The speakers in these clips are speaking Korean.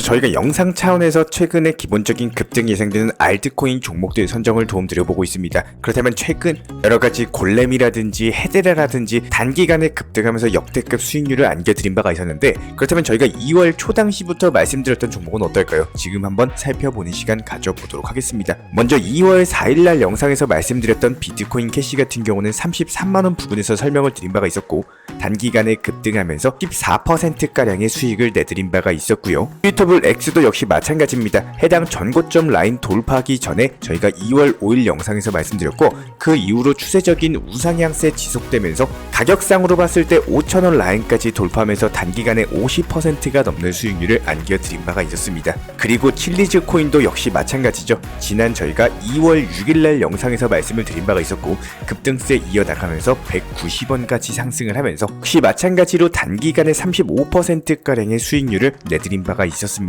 먼저 저희가 영상 차원에서 최근에 기본적인 급등 예상되는 알트코인 종목들 선정을 도움드려보고 있습니다. 그렇다면 최근 여러 가지 골렘이라든지 헤데라라든지 단기간에 급등하면서 역대급 수익률을 안겨드린 바가 있었는데 그렇다면 저희가 2월 초 당시부터 말씀드렸던 종목은 어떨까요? 지금 한번 살펴보는 시간 가져보도록 하겠습니다. 먼저 2월 4일날 영상에서 말씀드렸던 비트코인 캐시 같은 경우는 33만원 부근에서 설명을 드린 바가 있었고 단기간에 급등하면서 14%가량의 수익을 내드린 바가 있었고요. 트위터 블 X도 역시 마찬가지입니다. 해당 전고점 라인 돌파하기 전에 저희가 2월 5일 영상에서 말씀드렸고 그 이후로 추세적인 우상향세 지속되면서 가격상으로 봤을 때 5천원 라인까지 돌파하면서 단기간에 50%가 넘는 수익률을 안겨드린 바가 있었습니다. 그리고 칠리즈 코인도 역시 마찬가지죠. 지난 저희가 2월 6일날 영상에서 말씀을 드린 바가 있었고 급등세 이어나가면서 190원까지 상승을 하면서 역시 마찬가지로 단기간에 35%가량의 수익률을 내드린 바가 있었습니다.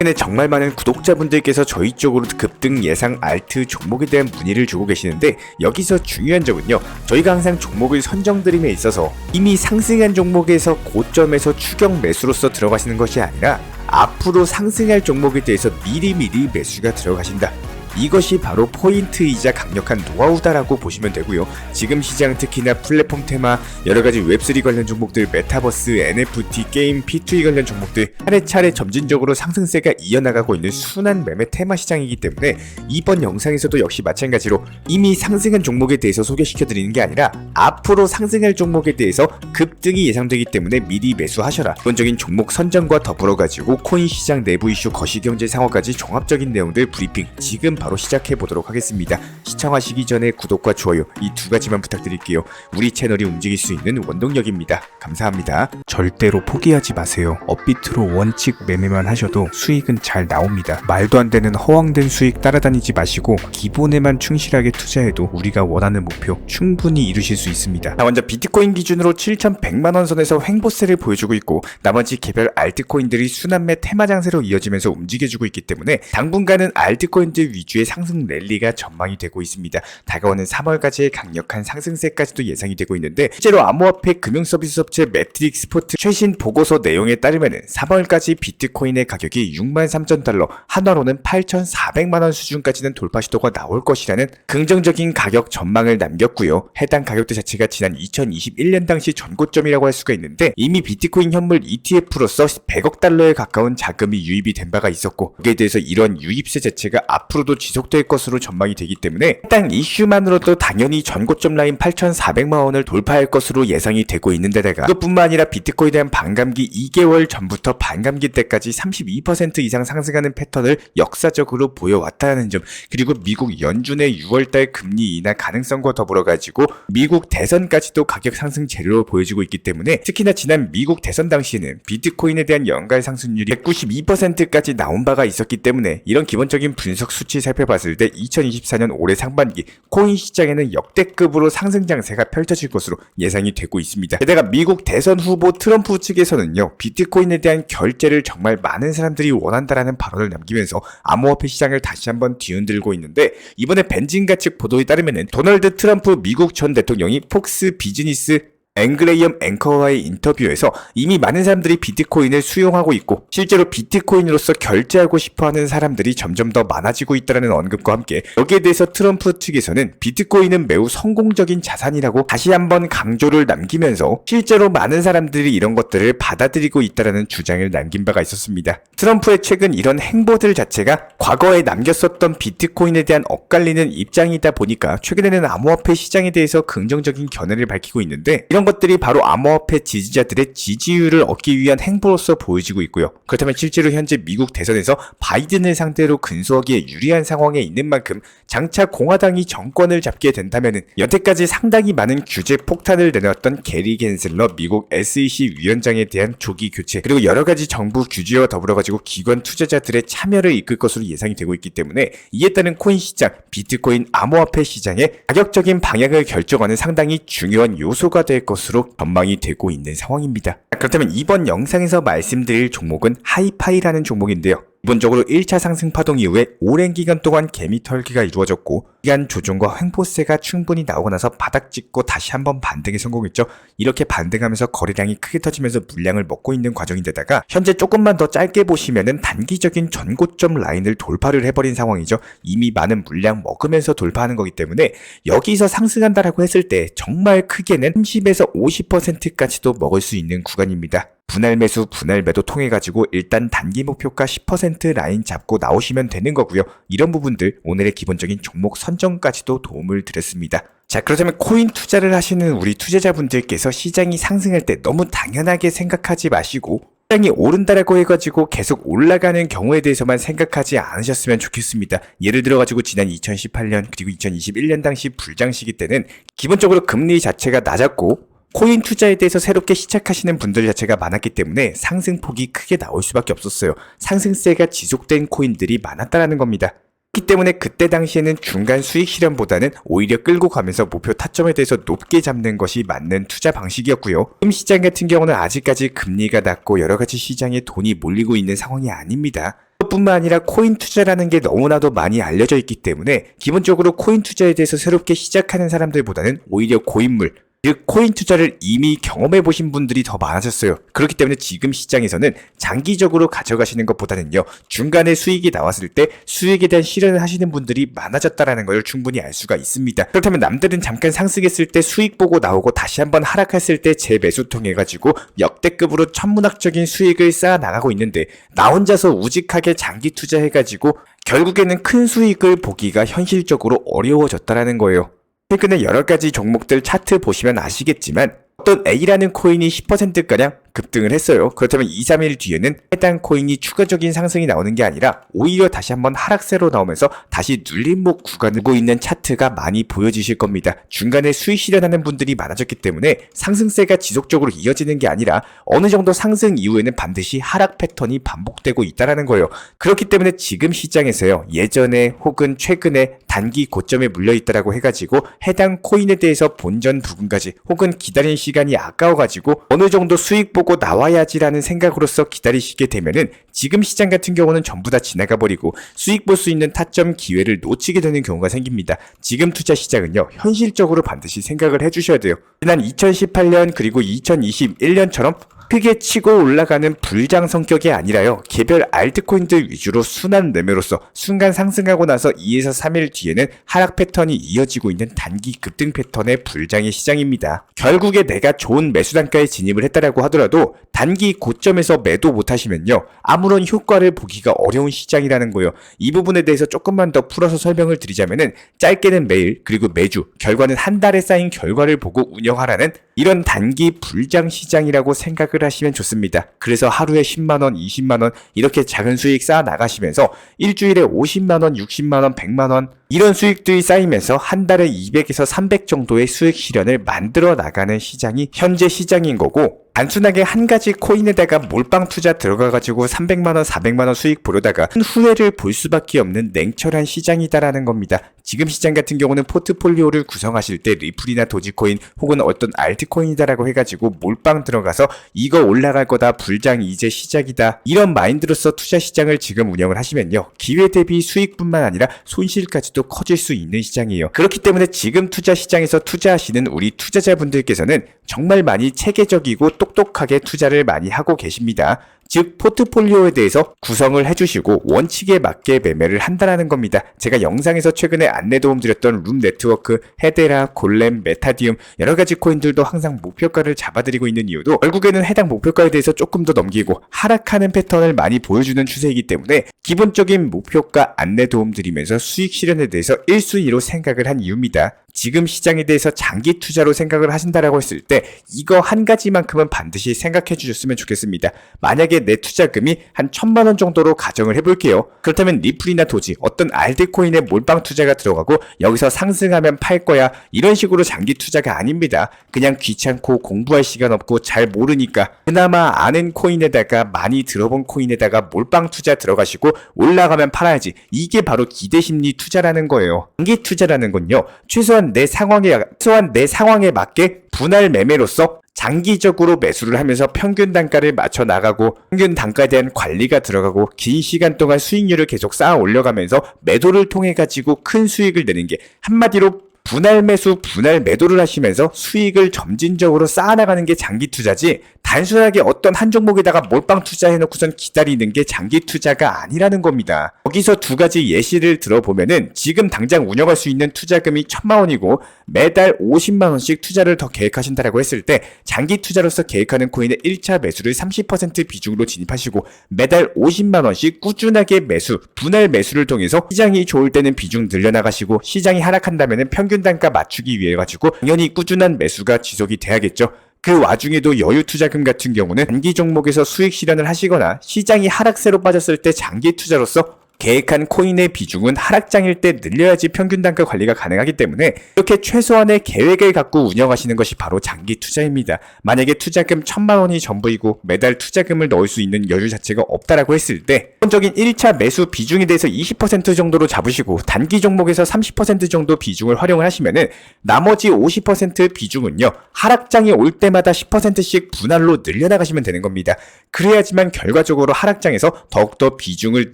최근에 정말 많은 구독자분들께서 저희 쪽으로 급등 예상 알트 종목에 대한 문의를 주고 계시는데 여기서 중요한 점은요. 저희가 항상 종목을 선정드림에 있어서 이미 상승한 종목에서 고점에서 추격 매수로서 들어가시는 것이 아니라 앞으로 상승할 종목에 대해서 미리미리 매수가 들어가신다 이것이 바로 포인트이자 강력한 노하우다라고 보시면 되고요. 지금 시장 특히나 플랫폼 테마, 여러가지 웹3 관련 종목들, 메타버스, NFT, 게임, P2E 관련 종목들 차례차례 점진적으로 상승세가 이어나가고 있는 순환 매매 테마 시장이기 때문에 이번 영상에서도 역시 마찬가지로 이미 상승한 종목에 대해서 소개시켜드리는 게 아니라 앞으로 상승할 종목에 대해서 급등이 예상되기 때문에 미리 매수하셔라. 기본적인 종목 선정과 더불어 가지고 코인 시장 내부 이슈, 거시경제 상황까지 종합적인 내용들 브리핑 지금 바로 시작해 보도록 하겠습니다. 시청하시기 전에 구독과 좋아요 이 두 가지만 부탁드릴게요. 우리 채널이 움직일 수 있는 원동력입니다. 감사합니다. 절대로 포기하지 마세요. 업비트로 원칙 매매만 하셔도 수익은 잘 나옵니다. 말도 안 되는 허황된 수익 따라다니지 마시고 기본에만 충실하게 투자해도 우리가 원하는 목표 충분히 이루실 수 있습니다. 자, 먼저 비트코인 기준으로 7,100만 원 선에서 횡보세를 보여주고 있고 나머지 개별 알트코인들이 순환매 테마 장세로 이어지면서 움직여주고 있기 때문에 당분간은 알트코인들 위주 의 상승 랠리가 전망이 되고 있습니다. 다가오는 3월까지의 강력한 상승세까지도 예상이 되고 있는데 실제로 암호화폐 금융 서비스 업체 매트릭 스 포트 최신 보고서 내용에 따르면 3월까지 비트코인의 가격이 63,000달러, 한화로는 8,400만 원 수준까지는 돌파 시도가 나올 것이라는 긍정적인 가격 전망을 남겼고요. 해당 가격대 자체가 지난 2021년 당시 전고점이라고 할 수가 있는데 이미 비트코인 현물 ETF로서 100억 달러에 가까운 자금이 유입이 된 바가 있었고 여기에 대해서 이런 유입세 자체가 앞으로도 지속될 것으로 전망이 되기 때문에 해당 이슈만으로도 당연히 전고점 라인 8,400만 원을 돌파할 것으로 예상이 되고 있는 데다가 그것뿐만 아니라 비트코인에 대한 반감기 2개월 전부터 반감기 때까지 32% 이상 상승하는 패턴을 역사적으로 보여왔다는 점 그리고 미국 연준의 6월달 금리 인하 가능성과 더불어 가지고 미국 대선까지도 가격 상승 재료로 보여지고 있기 때문에 특히나 지난 미국 대선 당시에는 비트코인에 대한 연간 상승률이 192%까지 나온 바가 있었기 때문에 이런 기본적인 분석 수치 살펴봤을 때 2024년 올해 상반기 코인 시장에는 역대급으로 상승 장세가 펼쳐질 것으로 예상이 되고 있습니다. 게다가 미국 대선 후보 트럼프 측에서는요 비트코인에 대한 결제를 정말 많은 사람들이 원한다라는 발언을 남기면서 암호화폐 시장을 다시 한번 뒤흔들고 있는데 이번에 벤진가 측 보도에 따르면은 도널드 트럼프 미국 전 대통령이 폭스 비즈니스 앵그레이엄 앵커와의 인터뷰에서 이미 많은 사람들이 비트코인을 수용하고 있고 실제로 비트코인으로서 결제하고 싶어하는 사람들이 점점 더 많아지고 있다는 언급과 함께 여기에 대해서 트럼프 측에서는 비트코인은 매우 성공적인 자산이라고 다시 한번 강조를 남기면서 실제로 많은 사람들이 이런 것들을 받아들이고 있다는 주장을 남긴 바가 있었습니다. 트럼프의 최근 이런 행보들 자체가 과거에 남겼었던 비트코인에 대한 엇갈리는 입장이다 보니까 최근에는 암호화폐 시장에 대해서 긍정적인 견해를 밝히고 있는데 이런 것들이 바로 암호화폐 지지자들의 지지율을 얻기 위한 행보로서 보여지고 있고요. 그렇다면 실제로 현재 미국 대선에서 바이든을 상대로 근소하기에 유리한 상황에 있는 만큼 장차 공화당이 정권을 잡게 된다면 여태까지 상당히 많은 규제 폭탄을 내놨던 게리 겐슬러 미국 SEC 위원장에 대한 조기 교체 그리고 여러 가지 정부 규제와 더불어 가지고 기관 투자자들의 참여를 이끌 것으로 예상이 되고 있기 때문에 이에 따른 코인 시장, 비트코인 암호화폐 시장의 가격적인 방향을 결정하는 상당히 중요한 요소가 될 것으로 전망이 되고 있는 상황입니다. 그렇다면 이번 영상에서 말씀드릴 종목은 하이파이라는 종목인데요. 기본적으로 1차 상승 파동 이후에 오랜 기간 동안 개미 털기가 이루어졌고 기간 조정과 횡보세가 충분히 나오고 나서 바닥 찍고 다시 한번 반등에 성공했죠. 이렇게 반등하면서 거래량이 크게 터지면서 물량을 먹고 있는 과정인데다가 현재 조금만 더 짧게 보시면은 단기적인 전고점 라인을 돌파를 해버린 상황이죠. 이미 많은 물량 먹으면서 돌파하는 거기 때문에 여기서 상승한다라고 했을 때 정말 크게는 30에서 50%까지도 먹을 수 있는 구간입니다. 분할 매수, 분할 매도 통해 가지고 일단 단기 목표가 10% 라인 잡고 나오시면 되는 거고요. 이런 부분들 오늘의 기본적인 종목 선정까지도 도움을 드렸습니다. 자, 그렇다면 코인 투자를 하시는 우리 투자자분들께서 시장이 상승할 때 너무 당연하게 생각하지 마시고 시장이 오른다라고 해가지고 계속 올라가는 경우에 대해서만 생각하지 않으셨으면 좋겠습니다. 예를 들어가지고 지난 2018년 그리고 2021년 당시 불장 시기 때는 기본적으로 금리 자체가 낮았고 코인 투자에 대해서 새롭게 시작하시는 분들 자체가 많았기 때문에 상승폭이 크게 나올 수밖에 없었어요. 상승세가 지속된 코인들이 많았다라는 겁니다. 그렇기 때문에 그때 당시에는 중간 수익 실현보다는 오히려 끌고 가면서 목표 타점에 대해서 높게 잡는 것이 맞는 투자 방식이었고요. 지금 시장 같은 경우는 아직까지 금리가 낮고 여러 가지 시장에 돈이 몰리고 있는 상황이 아닙니다. 뿐만 아니라 코인 투자라는 게 너무나도 많이 알려져 있기 때문에 기본적으로 코인 투자에 대해서 새롭게 시작하는 사람들보다는 오히려 고인물, 즉 코인 투자를 이미 경험해 보신 분들이 더 많아졌어요. 그렇기 때문에 지금 시장에서는 장기적으로 가져가시는 것보다는요. 중간에 수익이 나왔을 때 수익에 대한 실현을 하시는 분들이 많아졌다라는 걸 충분히 알 수가 있습니다. 그렇다면 남들은 잠깐 상승했을 때 수익 보고 나오고 다시 한번 하락했을 때 재매수 통해 가지고 역대급으로 천문학적인 수익을 쌓아 나가고 있는데 나 혼자서 우직하게 장기 투자해 가지고 결국에는 큰 수익을 보기가 현실적으로 어려워졌다라는 거예요. 최근에 여러 가지 종목들 차트 보시면 아시겠지만 어떤 A라는 코인이 10%가량 급등을 했어요. 그렇다면 2, 3일 뒤에는 해당 코인이 추가적인 상승이 나오는 게 아니라 오히려 다시 한번 하락세로 나오면서 다시 눌림목 구간을 보고 있는 차트가 많이 보여지실 겁니다. 중간에 수익 실현하는 분들이 많아졌기 때문에 상승세가 지속적으로 이어지는 게 아니라 어느 정도 상승 이후에는 반드시 하락 패턴이 반복되고 있다라는 거예요. 그렇기 때문에 지금 시장에서요. 예전에 혹은 최근에 단기 고점에 물려 있다라고 해가지고 해당 코인에 대해서 본전 부근까지 혹은 기다린 시간이 아까워가지고 어느 정도 수익 보고 나와야지라는 생각으로서 기다리시게 되면은 지금 시장 같은 경우는 전부 다 지나가 버리고 수익 볼 수 있는 타점 기회를 놓치게 되는 경우가 생깁니다. 지금 투자 시장은요 현실적으로 반드시 생각을 해주셔야 돼요. 지난 2018년 그리고 2021년처럼 크게 치고 올라가는 불장 성격이 아니라요. 개별 알트코인들 위주로 순환 매매로서 순간 상승하고 나서 2에서 3일 뒤에는 하락 패턴이 이어지고 있는 단기 급등 패턴의 불장의 시장입니다. 결국에 내가 좋은 매수 단가에 진입을 했다라고 하더라도 단기 고점에서 매도 못 하시면요. 아무런 효과를 보기가 어려운 시장이라는 거예요. 이 부분에 대해서 조금만 더 풀어서 설명을 드리자면은 짧게는 매일 그리고 매주 결과는 한 달에 쌓인 결과를 보고 운영하라는 이런 단기 불장 시장이라고 생각을 하시면 좋습니다. 그래서 하루에 10만원, 20만원 이렇게 작은 수익 쌓아 나가시면서 일주일에 50만원, 60만원, 100만원 이런 수익들이 쌓이면서 한 달에 200에서 300 정도의 수익 실현을 만들어 나가는 시장이 현재 시장인 거고 단순하게 한 가지 코인에다가 몰빵 투자 들어가가지고 300만원, 400만원 수익 보려다가 큰 후회를 볼 수밖에 없는 냉철한 시장이다라는 겁니다. 지금 시장 같은 경우는 포트폴리오를 구성하실 때 리플이나 도지코인 혹은 어떤 알트코인이다라고 해가지고 몰빵 들어가서 이거 올라갈 거다 불장 이제 시작이다 이런 마인드로서 투자 시장을 지금 운영을 하시면요 기회 대비 수익뿐만 아니라 손실까지도 커질 수 있는 시장이에요 그렇기 때문에 지금 투자 시장에서 투자하시는 우리 투자자분들께서는 정말 많이 체계적이고 똑똑하게 투자를 많이 하고 계십니다. 즉 포트폴리오에 대해서 구성을 해주시고 원칙에 맞게 매매를 한다라는 겁니다. 제가 영상에서 최근에 안내 도움 드렸던 룸 네트워크, 헤데라, 골렘, 메타디움 여러 가지 코인들도 항상 목표가를 잡아드리고 있는 이유도 결국에는 해당 목표가에 대해서 조금 더 넘기고 하락하는 패턴을 많이 보여주는 추세이기 때문에 기본적인 목표가 안내 도움 드리면서 수익 실현에 대해서 1순위로 생각을 한 이유입니다. 지금 시장에 대해서 장기 투자로 생각을 하신다라고 했을 때 이거 한 가지만큼은 반드시 생각해 주셨으면 좋겠습니다. 만약에 내 투자금이 한 천만 원 정도로 가정을 해볼게요. 그렇다면 리플이나 도지 어떤 알트코인에 몰빵 투자가 들어가고 여기서 상승하면 팔 거야 이런 식으로 장기 투자가 아닙니다. 그냥 귀찮고 공부할 시간 없고 잘 모르니까 그나마 아는 코인에다가 많이 들어본 코인에다가 몰빵 투자 들어가시고 올라가면 팔아야지 이게 바로 기대 심리 투자라는 거예요. 장기 투자라는 건요 최소한 최소한 내 상황에 최소한 내 상황에 맞게 분할 매매로서 장기적으로 매수를 하면서 평균 단가를 맞춰 나가고 평균 단가에 대한 관리가 들어가고 긴 시간 동안 수익률을 계속 쌓아 올려가면서 매도를 통해 가지고 큰 수익을 내는 게 한마디로 분할 매수, 분할 매도를 하시면서 수익을 점진적으로 쌓아나가는 게 장기 투자지 단순하게 어떤 한 종목에다가 몰빵 투자해놓고선 기다리는 게 장기 투자가 아니라는 겁니다. 여기서 두 가지 예시를 들어보면은 지금 당장 운영할 수 있는 투자금이 천만 원이고 매달 50만 원씩 투자를 더 계획하신다라고 했을 때 장기 투자로서 계획하는 코인의 1차 매수를 30% 비중으로 진입하시고 매달 50만 원씩 꾸준하게 매수, 분할 매수를 통해서 시장이 좋을 때는 비중 늘려나가시고 시장이 하락한다면은 평균 단가 맞추기 위해 가지고 당연히 꾸준한 매수가 지속이 돼야겠죠. 그 와중에도 여유 투자금 같은 경우는 단기 종목에서 수익 실현을 하시거나 시장이 하락세로 빠졌을 때 장기 투자로서 계획한 코인의 비중은 하락장일 때 늘려야지 평균 단가 관리가 가능하기 때문에 이렇게 최소한의 계획을 갖고 운영하시는 것이 바로 장기 투자입니다. 만약에 투자금 천만 원이 전부이고 매달 투자금을 넣을 수 있는 여유 자체가 없다라고 했을 때 기본적인 1차 매수 비중에 대해서 20% 정도로 잡으시고 단기 종목에서 30% 정도 비중을 활용을 하시면은 나머지 50% 비중은요 하락장이 올 때마다 10%씩 분할로 늘려나가시면 되는 겁니다. 그래야지만 결과적으로 하락장에서 더욱더 비중을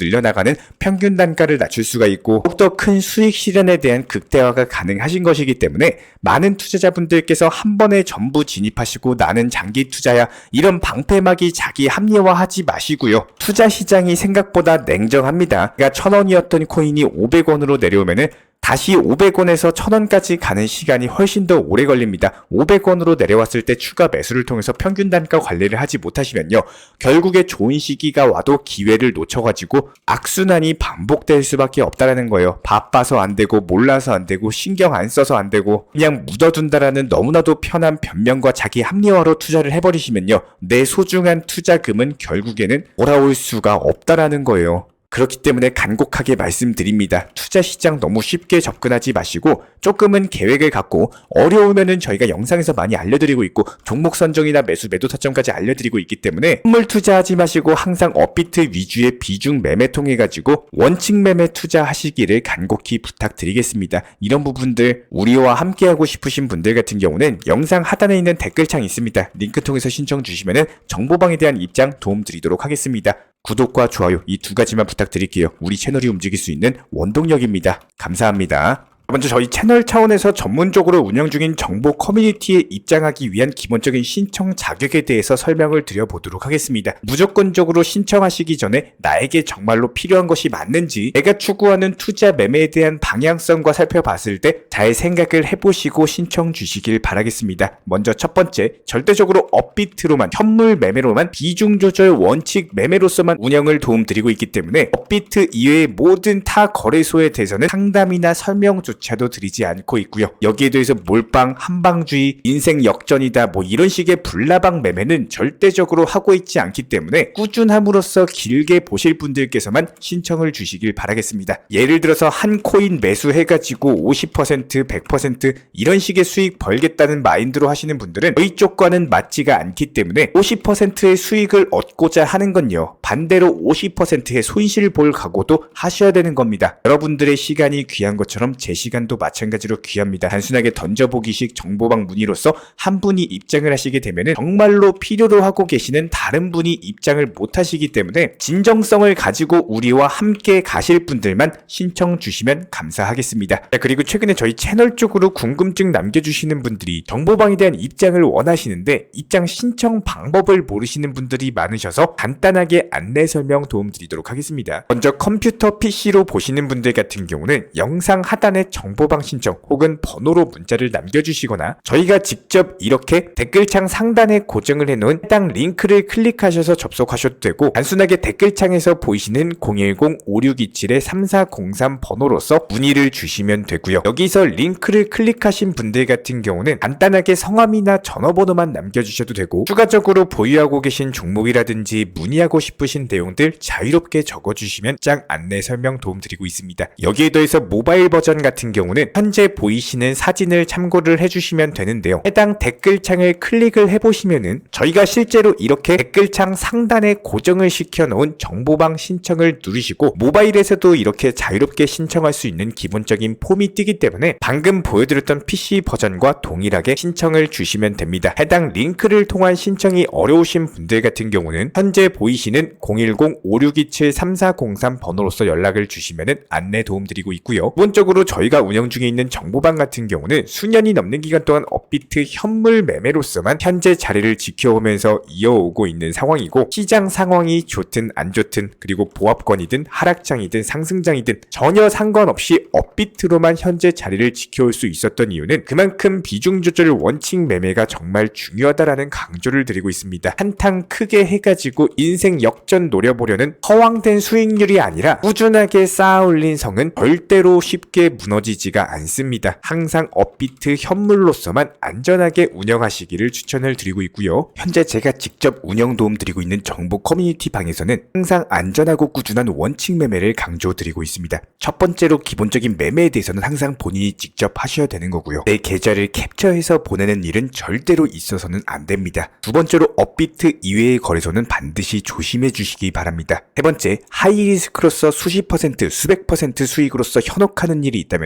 늘려나가는 평균 단가를 낮출 수가 있고 더욱더 큰 수익 실현에 대한 극대화가 가능하신 것이기 때문에 많은 투자자분들께서 한 번에 전부 진입하시고 나는 장기 투자야 이런 방패막이 자기 합리화하지 마시고요. 투자 시장이 생각보다 냉정합니다. 그러니까 천 원이었던 코인이 500원으로 내려오면은 다시 500원에서 1000원까지 가는 시간이 훨씬 더 오래 걸립니다. 500원으로 내려왔을 때 추가 매수를 통해서 평균 단가 관리를 하지 못하시면요. 결국에 좋은 시기가 와도 기회를 놓쳐가지고 악순환이 반복될 수밖에 없다라는 거예요. 바빠서 안 되고 몰라서 안 되고 신경 안 써서 안 되고 그냥 묻어둔다라는 너무나도 편한 변명과 자기 합리화로 투자를 해버리시면요. 내 소중한 투자금은 결국에는 돌아올 수가 없다라는 거예요. 그렇기 때문에 간곡하게 말씀드립니다. 투자 시장 너무 쉽게 접근하지 마시고 조금은 계획을 갖고 어려우면은 저희가 영상에서 많이 알려드리고 있고 종목 선정이나 매수 매도 타점까지 알려드리고 있기 때문에 선물 투자하지 마시고 항상 업비트 위주의 비중 매매 통해 가지고 원칙 매매 투자하시기를 간곡히 부탁드리겠습니다. 이런 부분들 우리와 함께하고 싶으신 분들 같은 경우는 영상 하단에 있는 댓글창 있습니다. 링크 통해서 신청 주시면은 정보방에 대한 입장 도움 드리도록 하겠습니다. 구독과 좋아요 이 두 가지만 부탁드릴게요. 우리 채널이 움직일 수 있는 원동력입니다. 감사합니다. 먼저 저희 채널 차원에서 전문적으로 운영 중인 정보 커뮤니티에 입장하기 위한 기본적인 신청 자격에 대해서 설명을 드려보도록 하겠습니다. 무조건적으로 신청하시기 전에 나에게 정말로 필요한 것이 맞는지 내가 추구하는 투자 매매에 대한 방향성과 살펴봤을 때 잘 생각을 해보시고 신청 주시길 바라겠습니다. 먼저 첫 번째, 절대적으로 업비트로만 현물 매매로만 비중 조절 원칙 매매로서만 운영을 도움드리고 있기 때문에 업비트 이외의 모든 타 거래소에 대해서는 상담이나 설명 조차 도 드리지 않고 있고요. 여기에 대해서 몰빵, 한방주의, 인생 역전이다 뭐 이런 식의 불나방 매매는 절대적으로 하고 있지 않기 때문에 꾸준함으로써 길게 보실 분들께서만 신청을 주시길 바라겠습니다. 예를 들어서 한 코인 매수해가지고 50% 100% 이런 식의 수익 벌겠다는 마인드로 하시는 분들은 저희 쪽과는 맞지가 않기 때문에 50%의 수익을 얻고자 하는 건요. 반대로 50%의 손실을 볼 각오도 하셔야 되는 겁니다. 여러분들의 시간이 귀한 것처럼 제시 간도 마찬가지로 귀합니다. 단순하게 던져보기식 정보방 문의로서 한 분이 입장을 하시게 되면 정말로 필요로 하고 계시는 다른 분이 입장을 못 하시기 때문에 진정성을 가지고 우리와 함께 가실 분들만 신청 주시면 감사하겠습니다. 자, 그리고 최근에 저희 채널 쪽으로 궁금증 남겨주시는 분들이 정보방에 대한 입장을 원하시는데 입장 신청 방법을 모르시는 분들이 많으셔서 간단하게 안내 설명 도움드리도록 하겠습니다. 먼저 컴퓨터 PC로 보시는 분들 같은 경우는 영상 하단에 정보방 신청 혹은 번호로 문자를 남겨주시거나 저희가 직접 이렇게 댓글창 상단에 고정을 해놓은 해당 링크를 클릭하셔서 접속하셔도 되고 단순하게 댓글창에서 보이시는 010-5627-3403 번호로서 문의를 주시면 되고요. 여기서 링크를 클릭하신 분들 같은 경우는 간단하게 성함이나 전화번호만 남겨주셔도 되고 추가적으로 보유하고 계신 종목이라든지 문의하고 싶으신 내용들 자유롭게 적어주시면 짱 안내 설명 도움드리고 있습니다. 여기에 더해서 모바일 버전 같은 같은 경우는 현재 보이시는 사진을 참고를 해주시면 되는데요. 해당 댓글창을 클릭을 해보시면은 저희가 실제로 이렇게 댓글창 상단에 고정을 시켜놓은 정보방 신청을 누르시고 모바일에서도 이렇게 자유롭게 신청할 수 있는 기본적인 폼이 뜨기 때문에 방금 보여드렸던 PC 버전과 동일하게 신청을 주시면 됩니다. 해당 링크를 통한 신청이 어려우신 분들 같은 경우는 현재 보이시는 010-5627-3403 번호로서 연락을 주시면 안내 도움드리고 있고요. 기본적으로 저희가 운영 중에 있는 정보방 같은 경우는 수년이 넘는 기간 동안 업비트 현물 매매로서만 현재 자리를 지켜오면서 이어오고 있는 상황이고 시장 상황이 좋든 안 좋든 그리고 보합권이든 하락장이든 상승장이든 전혀 상관없이 업비트로만 현재 자리를 지켜올 수 있었던 이유는 그만큼 비중 조절 원칙 매매가 정말 중요하다라는 강조를 드리고 있습니다. 한탕 크게 해가지고 인생 역전 노려보려는 허황된 수익률이 아니라 꾸준하게 쌓아 올린 성은 절대로 쉽게 무너 지지가 않습니다. 항상 업비트 현물로서만 안전하게 운영하시기를 추천을 드리고 있고요. 현재 제가 직접 운영 도움 드리고 있는 정보 커뮤니티 방에서는 항상 안전하고 꾸준한 원칙 매매를 강조 드리고 있습니다. 첫 번째로 기본적인 매매에 대해서는 항상 본인이 직접 하셔야 되는 거고요. 내 계좌를 캡처해서 보내는 일은 절대로 있어서는 안 됩니다. 두 번째로 업비트 이외의 거래소는 반드시 조심해 주시기 바랍니다. 세 번째, 하이리스크로서 수십 퍼센트, 수백 퍼센트 수익으로서 현혹하는 일이 있다면